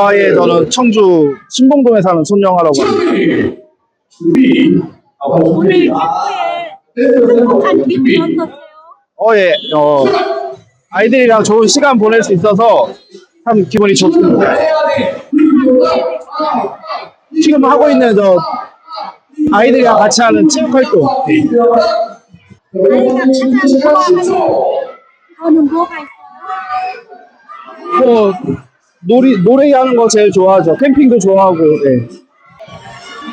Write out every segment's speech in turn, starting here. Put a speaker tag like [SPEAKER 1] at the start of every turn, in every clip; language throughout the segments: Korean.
[SPEAKER 1] 아, 예, 저는 청주 신봉동에 사는 손영아라고 합니다.
[SPEAKER 2] 오늘 캠프에 행복한 기분이 어떠세요?
[SPEAKER 1] 어, 예, 어, 아이들이랑 좋은 시간 보낼 수 있어서 참 기분이 좋습니다. 지금 하고 있는 저 아이들이랑 같이 하는 체육 활동. 예.
[SPEAKER 2] 아이가 가장 좋아하는 거는 뭐가 있어요?
[SPEAKER 1] 뭐, 놀이, 놀이 하는 거 제일 좋아하죠. 캠핑도 좋아하고, 예.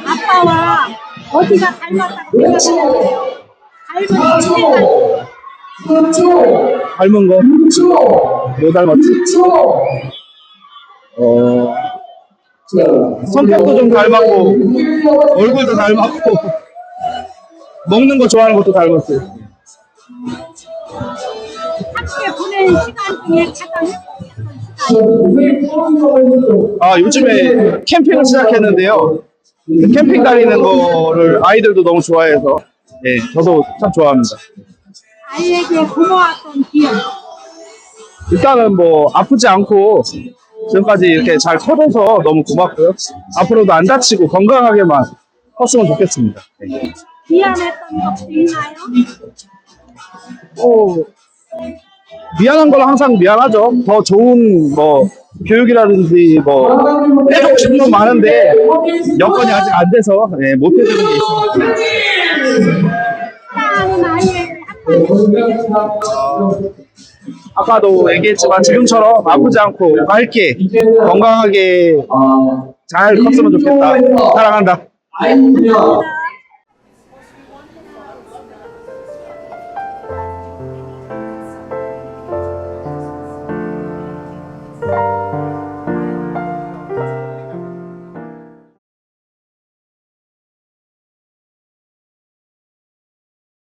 [SPEAKER 2] 아빠와 어디가 닮았다고 생각하는데요? 닮은 친애가
[SPEAKER 1] 닮은 거. 뭐 닮았지? 어, 성격도 좀 닮았고, 얼굴도 닮았고, 먹는 거 좋아하는 것도 닮았어요.
[SPEAKER 2] 함께 보낸 시간 중에 가장
[SPEAKER 1] 아, 요즘에 캠핑을 시작했는데요. 그 캠핑 다니는 거를 아이들도 너무 좋아해서, 예, 저도 참 좋아합니다.
[SPEAKER 2] 아이에게 고마웠던 기억
[SPEAKER 1] 일단은 뭐, 아프지 않고, 지금까지 이렇게 잘 커져서 너무 고맙고요. 앞으로도 안 다치고 건강하게만 컸으면 좋겠습니다. 네.
[SPEAKER 2] 미안했던 것도 있나요?
[SPEAKER 1] 어, 미안한 건 항상 미안하죠. 더 좋은 뭐 교육이라든지 뭐 해주고 싶은 건 많은데 여건이 아직 안 돼서 예, 못 해주는 게 있습니다. 아까도 얘기했지만 지금처럼 아프지 않고 밝게 건강하게 잘 컸으면 좋겠다.
[SPEAKER 2] 사랑한다.